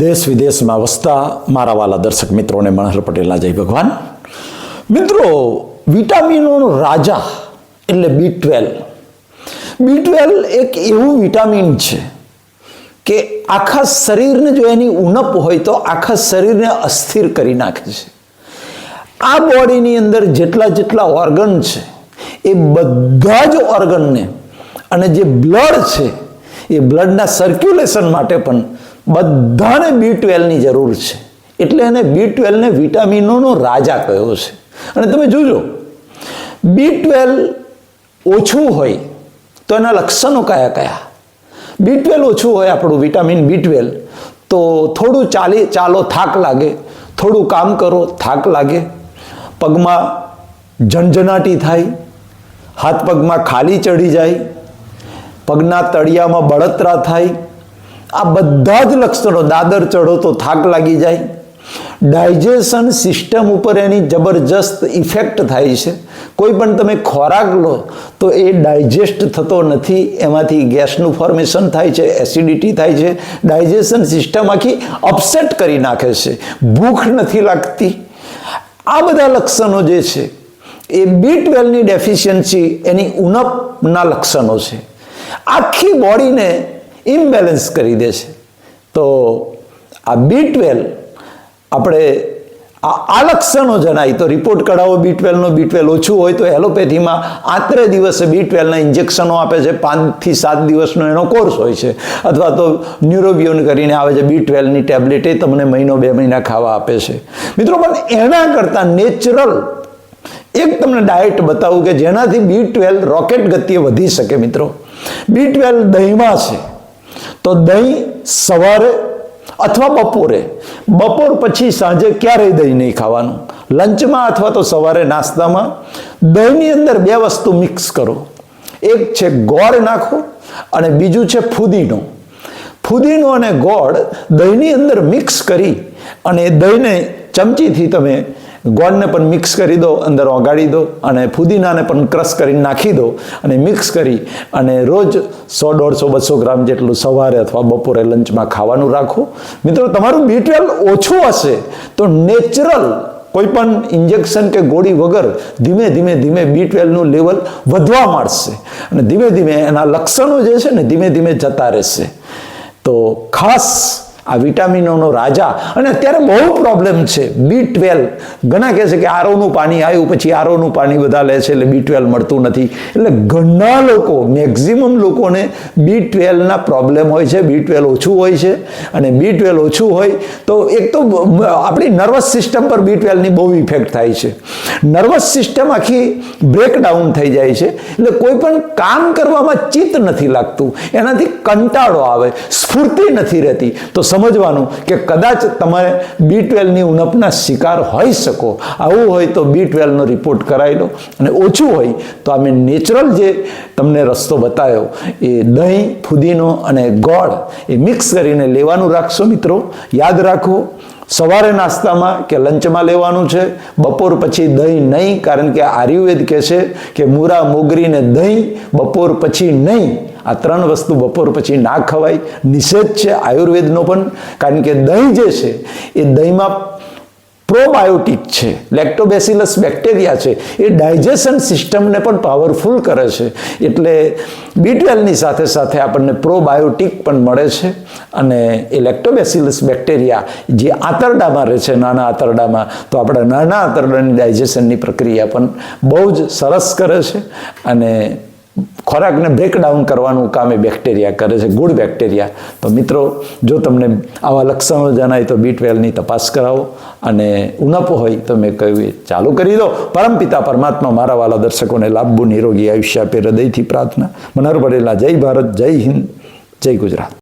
દેશ વિદેશમાં વસતા મારા વાલા દર્શક મિત્રોને મનહર પટેલના જય ભગવાન. મિત્રો, વિટામિનોનો રાજા એટલે બી ટ્વેલ્વ બી ટ્વેલ્વ એક એવું વિટામિન છે કે આખા શરીરને જો એની ઉણપ હોય તો આખા શરીરને અસ્થિર કરી નાખે છે. આ બોડીની અંદર જેટલા જેટલા ઓર્ગન છે, એ બધા જ ઓર્ગનને અને જે બ્લડ છે, એ બ્લડના સર્ક્યુલેશન માટે પણ બધાને બી ટ્વેલ્વની જરૂર છે. એટલે એને બી ટ્વેલ્વને વિટામિનોનો રાજા કહ્યો છે. અને તમે જોજો બી ટ્વેલ્વ ઓછું હોય તો એના લક્ષણો કયા કયા? બી ટ્વેલ્વ ઓછું હોય આપણું વિટામિન બી ટ્વેલ્વ તો થોડું ચાલી, ચાલો થાક લાગે, થોડું કામ કરો, થાક લાગે, પગમાં ઝંઝનાટી થાય, હાથ પગમાં ખાલી ચડી જાય, પગના તળિયામાં બળતરા થાય આ બધા જ લક્ષણો દાદર ચઢો તો થાક લાગી જાય. ડાયજેશન સિસ્ટમ ઉપર એની જબરજસ્ત ઇફેક્ટ થાય છે. કોઈ પણ તમે ખોરાક લો તો એ ડાયજેસ્ટ થતો નથી. એમાંથી ગેસનું ફોર્મેશન થાય છે એસિડિટી થાય છે. ડાયજેશન સિસ્ટમ આખી અપસેટ કરી નાખે છે. ભૂખ નથી લાગતી. આ બધા લક્ષણો જે છે, એ બી ટ્વેલ્વની ડેફિશિયન્સી એની ઉણપના લક્ષણો છે. આખી બોડીને ઇમ્બેલેન્સ કરી દે છે. તો આ બી ટ્વેલ્વ આપણે આ આલક્ષણો લક્ષણો જણાય. તો રિપોર્ટ કઢાવો બી ટ્વેલ્વનો બી ટ્વેલ્વ ઓછું હોય તો એલોપેથીમાં આત્રે દિવસે બી ટ્વેલ્વના ઇન્જેક્શનો આપે છે. પાંચથી સાત દિવસનો એનો કોર્સ હોય છે. અથવા તો ન્યુરોબિયોન કરીને આવે છે બી ટ્વેલ્વની ટેબ્લેટ એ તમને મહિનો બે મહિના ખાવા આપે છે. મિત્રો, પણ એના કરતાં નેચરલ, એક તમને ડાયટ બતાવું કે જેનાથી બી ટ્વેલ્વ રોકેટ ગતિએ વધી શકે મિત્રો. બી ટ્વેલ્વ દહીંમાં છે. તો દહીં સવારે અથવા બપોરે. બપોર પછી સાંજે ક્યારેય દહીં નહીં ખાવાનું. લંચમાં અથવા તો સવારે નાસ્તામાં દહીંની અંદર બે વસ્તુ મિક્સ કરો. એક છે ગોળ નાખો અને બીજું છે ફુદીનો. ફુદીનો અને ગોળ દહીંની અંદર મિક્સ કરી અને દહીંને ચમચીથી તમે ગોળને પણ મિક્સ કરી દો, અંદર ઓગાળી દો અને ફુદીનાને પણ ક્રશ કરીને નાખી દો અને મિક્સ કરી અને રોજ સો, દોઢસો, બસો ગ્રામ જેટલું સવારે અથવા બપોરે લંચમાં ખાવાનું રાખો. મિત્રો, તમારું બી ટ્વેલ્વ ઓછું હશે તો નેચરલ કોઈ પણ ઇન્જેક્શન કે ગોળી વગર ધીમે ધીમે ધીમે બી ટ્વેલ્વનું લેવલ વધવા માંડશે. અને ધીમે ધીમે એના લક્ષણો જે છે ને ધીમે ધીમે જતા રહેશે. તો ખાસ આ વિટામિનોનો રાજા. અને અત્યારે બહુ પ્રોબ્લેમ છે. બી ટ્વેલ્વ ઘણા કહે છે કે આરોનું પાણી આવ્યું પછી આરોનું પાણી બધા લે છે એટલે બી ટ્વેલ્વ મળતું નથી. એટલે ઘણા લોકો મેક્ઝિમમ લોકોને બી ટ્વેલ્વના પ્રોબ્લેમ હોય છે. બી ટ્વેલ્વ ઓછું હોય છે. અને બી ટ્વેલ્વ ઓછું હોય તો એક તો આપણી નર્વસ સિસ્ટમ પર બી ટ્વેલ્વની બહુ ઇફેક્ટ થાય છે. નર્વસ સિસ્ટમ આખી બ્રેકડાઉન થઈ જાય છે. એટલે કોઈ પણ કામ કરવામાં ચિત્ત નથી લાગતું. એનાથી કંટાળો આવે. સ્ફૂર્તિ નથી રહેતી. તો સમજવાનું કે કદાચ તમે બી ટ્વેલ્વની ઉણપના શિકાર હોઈ શકો. આવું હોય તો બી ટ્વેલ્વનો રિપોર્ટ કરાવી લો. અને ઓછું હોય તો અમે નેચરલ જે તમને રસ્તો બતાવ્યો, એ દહીં, ફુદીનો અને ગોળ એ મિક્સ કરીને લેવાનું રાખશો મિત્રો. યાદ રાખો, સવારે નાસ્તામાં કે લંચમાં લેવાનું છે, બપોર પછી દહીં નહીં, કારણ કે આયુર્વેદ કહે છે કે મૂરા મોગરીને દહીં, બપોર પછી નહીં. આ ત્રણ વસ્તુ બપોર પછી ના ખવાય. નિષેધ છે, આયુર્વેદનો પણ. કારણ કે દહીં જે છે, એ દહીંમાં પ્રોબાયોટિક છે લેક્ટોબેસિલસ બેક્ટેરિયા છે, એ ડાયજેશન સિસ્ટમને પણ પાવરફુલ કરે છે. એટલે બી ટ્વેલ્વની સાથે સાથે આપણને પ્રોબાયોટિક પણ મળે છે અને એ લેક્ટોબેસિલસ બેક્ટેરિયા જે આંતરડામાં રહે છે, નાના આંતરડામાં, તો આપણા નાના આંતરડાની ડાયજેશનની પ્રક્રિયા પણ બહુ જ સરસ કરે છે અને ખોરાકને બ્રેકડાઉન કરવાનું કામ એ બેક્ટેરિયા કરે છે ગુડ બેક્ટેરિયા તો મિત્રો, જો તમને આવા લક્ષણો જણાય તો બી ટ્વેલ્વની તપાસ કરાવો અને ઉણપ હોય તો મેં કહ્યું એ ચાલુ કરી દો. પરમપિતા પરમાત્મા મારા વાલા દર્શકોને લાભવું નિરોગી આયુષ્ય આપે હૃદયથી પ્રાર્થના. મનહર પટેલના જય ભારત, જય હિન્દ, જય ગુજરાત.